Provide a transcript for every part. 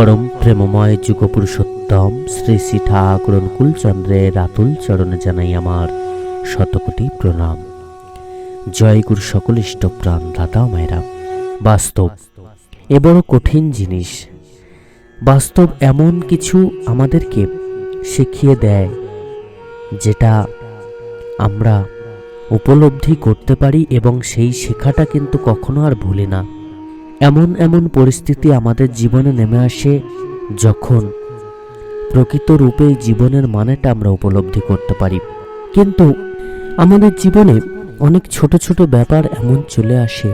পরম প্রেমময় যুগপুরুষোত্তম শ্রী শ্রী ঠাকুর অনুকূলচন্দ্রের রাতুল চরণে জানাই আমার শতকোটি প্রণাম। জয় গুরু সকল ইষ্টপ্রাণ দাদা মায়েরা। বাস্তব, এ বড় কঠিন জিনিস। বাস্তব এমন কিছু আমাদেরকে শিখিয়ে দেয়, যেটা আমরা উপলব্ধি করতে পারি এবং সেই শেখাটা কিন্তু কখনো আর ভুলি না। এমন এমন পরিস্থিতি আমাদের জীবনে নেমে আসে যখন প্রকৃত রূপে জীবনের মানেটা আমরা উপলব্ধি করতে পারি। কিন্তু আমাদের জীবনে অনেক ছোট ছোট ব্যাপার এমন চলে আসে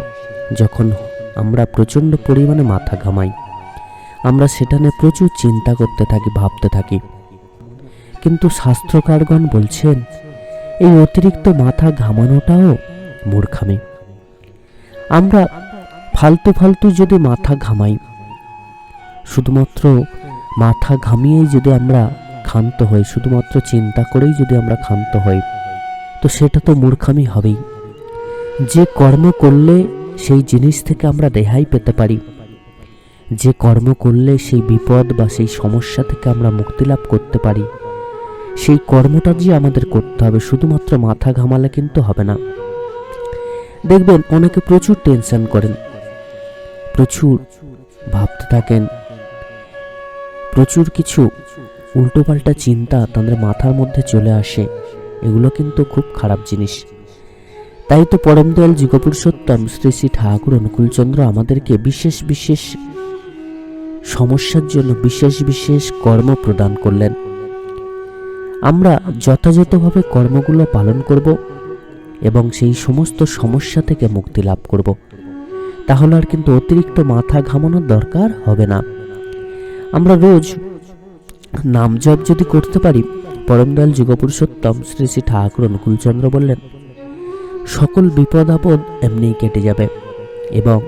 যখন আমরা প্রচণ্ড পরিমাণে মাথা ঘামাই। আমরা সেটা নিয়ে প্রচুর চিন্তা করতে থাকি, ভাবতে থাকি। কিন্তু শাস্ত্রকারগণ বলছেন, এই অতিরিক্ত মাথা ঘামানোটাও মূর্খামি। আমরা ফালতু ফালতু যদি মাথা ঘামাই, শুধুমাত্র মাথা ঘামিয়েই যদি আমরা ক্ষান্ত হই, শুধুমাত্র চিন্তা করেই যদি আমরা ক্ষান্ত হই, তো সেটা তো মূর্খামি হবেই। যে কর্ম করলে সেই জিনিস থেকে আমরা রেহাই পেতে পারি। যে কর্ম করলে সেই বিপদ বা সেই সমস্যা থেকে আমরা মুক্তি লাভ করতে পারি। সেই কর্মটা যে আমাদের করতে হবে, শুধুমাত্র মাথা ঘামালে কিন্তু হবে না। দেখবেন, অনেকে প্রচুর টেনশন করেন। প্রচুর ভাবতে থাকেন। প্রচুর কিছু উল্টোপাল্টা চিন্তা তাদের মাথার মধ্যে চলে আসে। এগুলো কিন্তু খুব খারাপ জিনিস। তাই তো পরম দয়াল যুগপুরুষোত্তম শ্রী শ্রী ঠাকুর অনুকূলচন্দ্র আমাদেরকে বিশেষ বিশেষ সমস্যার জন্য বিশেষ বিশেষ কর্ম প্রদান করলেন। আমরা যথাযথভাবে কর্মগুলো পালন করব এবং সেই সমস্ত সমস্যা থেকে মুক্তি লাভ করব। তাহলে আর কিন্তু অতিরিক্ত মাথা ঘামানোর দরকার হবে না। আমরা রোজ নাম জপ যদি করতে পারি, পরমদয়াল যুগপুরুষোত্তম শ্রী শ্রী ঠাকুর অনুকূলচন্দ্র বললেন, সকল বিপদ আপদ এমনিই কেটে যাবে এবং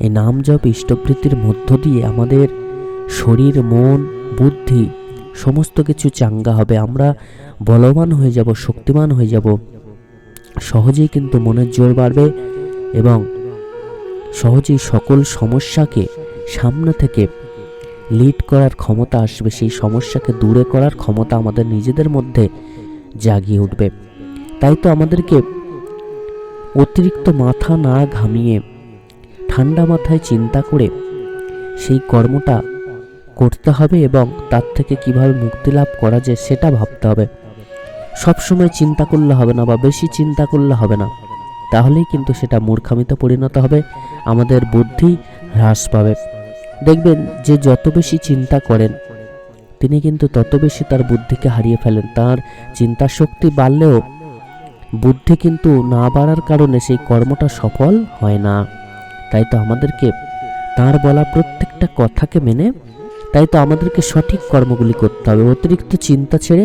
এই নাম জপ ইষ্টবৃত্তির মধ্য দিয়ে আমাদের শরীর, মন, বুদ্ধি সমস্ত কিছু চাঙ্গা হবে। আমরা বলবান হয়ে যাব, শক্তিমান হয়ে যাব। সহজেই কিন্তু মনের জোর বাড়বে এবং সহজেই সকল সমস্যাকে সামনে থেকে লিড করার ক্ষমতা আসবে। সেই সমস্যাকে দূরে করার ক্ষমতা আমাদের নিজেদের মধ্যে জাগিয়ে উঠবে। তাই তো আমাদেরকে অতিরিক্ত মাথা না ঘামিয়ে, ঠান্ডা মাথায় চিন্তা করে সেই কর্মটা করতে হবে এবং তার থেকে কীভাবে মুক্তি লাভ করা যায় সেটা ভাবতে হবে। সবসময় চিন্তা করলে হবে না বা বেশি চিন্তা করলে হবে না। তাহলেই কিন্তু সেটা মূর্খামিতে পরিণত হবে, আমাদের বুদ্ধি হ্রাস পাবে। দেখবেন যে যত বেশি চিন্তা করেন, তিনি কিন্তু তত বেশি তার বুদ্ধিকে হারিয়ে ফেলেন। তার চিন্তা শক্তি বাড়লেও বুদ্ধি কিন্তু না বাড়ার কারণে সেই কর্মটা সফল হয় না। তাই তো আমাদেরকে তার বলা প্রত্যেকটা কথাকে মেনে, তাই তো আমাদেরকে সঠিক কর্মগুলি করতে হবে। অতিরিক্ত চিন্তা ছেড়ে,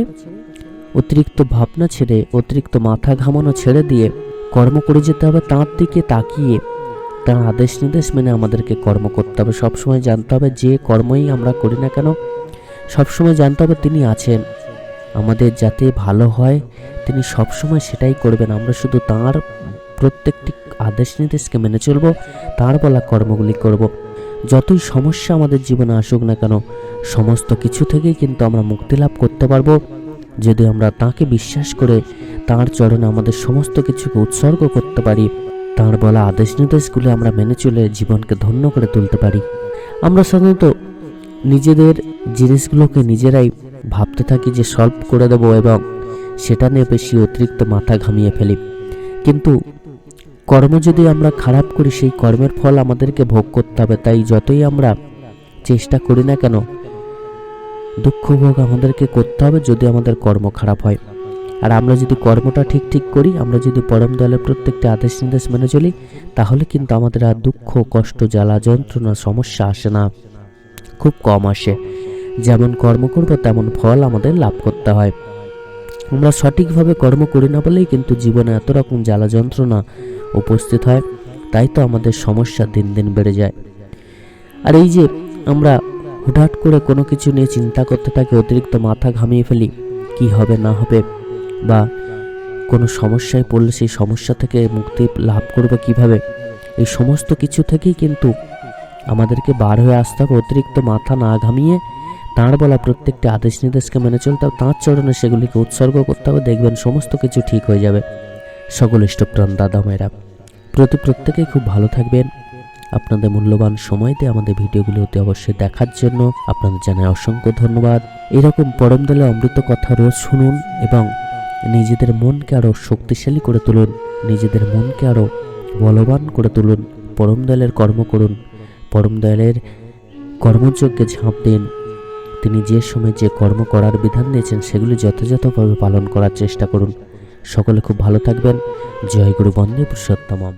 অতিরিক্ত ভাবনা ছেড়ে, অতিরিক্ত মাথা ঘামানো ছেড়ে দিয়ে কর্ম করে যেতে হবে তাঁর দিকে তাকিয়ে। তার আদেশ নির্দেশ মেনে আমাদেরকে কর্ম করতে হবে। সবসময় জানতে হবে যে কর্মই আমরা করি না কেন, সবসময় জানতে হবে তিনি আছেন। আমাদের যাতে ভালো হয়, তিনি সবসময় সেটাই করবেন। আমরা শুধু তাঁর প্রত্যেকটি আদেশ নির্দেশকে মেনে চলব, তার বলা কর্মগুলি করব। যতই সমস্যা আমাদের জীবনে আসুক না কেন, সমস্ত কিছু থেকেই কিন্তু আমরা মুক্তি লাভ করতে পারব। যদি আমরা তাকে বিশ্বাস করে তার চরণে আমাদের সমস্ত কিছুকে উৎসর্গ করতে পারি, তার বলা আদেশ নির্দেশগুলি আমরা মেনে চলে জীবনকে ধন্য করে তুলতে পারি। আমরা সাধারণত নিজেদের জিনিসগুলোকে নিজেরাই ভাবতে থাকি যে সলভ করে দেবো এবং সেটা নিয়ে বেশি অতিরিক্ত মাথা ঘামিয়ে ফেলি। কিন্তু কর্ম যদি আমরা খারাপ করি, সেই কর্মের ফল আমাদেরকে ভোগ করতে হবে। তাই যতই আমরা চেষ্টা করি না কেন দুঃখ ভোগ আমাদেরকে করতে হবে যদি আমাদের কর্ম খারাপ হয়। আর আমরা যদি কর্মটা ঠিক ঠিক করি, আমরা যদি পরম দলের প্রত্যেকটি আদেশ নির্দেশ মেনে চলি, তাহলে কিন্তু আমাদের আর দুঃখ, কষ্ট, জ্বালা, যন্ত্রণা, সমস্যা আসে না। খুব কম আসে। যেমন কর্ম করব, তেমন ফল আমাদের লাভ করতে হয়। আমরা সঠিকভাবে কর্ম করি না বলেই কিন্তু জীবনে এত রকম জ্বালা, যন্ত্রণা উপস্থিত হয়, তাই তো আমাদের সমস্যা দিন দিন বেড়ে যায়। আর এই যে আমরা হুটহাট করে কোনো কিছু নিয়ে চিন্তা করতে থাকি, অতিরিক্ত মাথা ঘামিয়ে ফেলি, কি হবে, না হবে, বা কোনো সমস্যায় পড়লে সেই সমস্যা থেকে মুক্তি লাভ করবে কীভাবে? এই সমস্ত কিছু থেকেই কিন্তু আমাদেরকে বার হয়ে আসতে হবে, অতিরিক্ত মাথা না ঘামিয়ে তাঁর বলা প্রত্যেকটি আদেশ নির্দেশকে মেনে চলতে হবে, তাঁর চরণে সেগুলিকে উৎসর্গ করতে হবে, দেখবেন সমস্ত কিছু ঠিক হয়ে যাবে। সকল ইষ্টপ্রাণ দাদা মেয়েরা প্রতি প্রত্যেকেই খুব ভালো থাকবেন। আপনাদের মূল্যবান সময় দিয়ে আমাদের ভিডিওগুলো অতি অবশ্যই দেখার জন্য আপনাদের জানাই অসংখ্য ধন্যবাদ। এরকম পরম দলে অমৃত কথা রোজ শুনুন এবং নিজেদের মনকে আরও শক্তিশালী করে তুলুন, নিজেদের মনকে আরও বলবান করে তুলুন, পরম দয়ালের কর্ম করুন, পরম দয়ালের কর্মযজ্ঞে ঝাঁপ দিন। তিনি যে সময় যে কর্ম করার বিধান দিয়েছেন সেগুলি যথাযথভাবে পালন করার চেষ্টা করুন। সকলে খুব ভালো থাকবেন। জয় গুরু বন্দে পুরুষোত্তমম।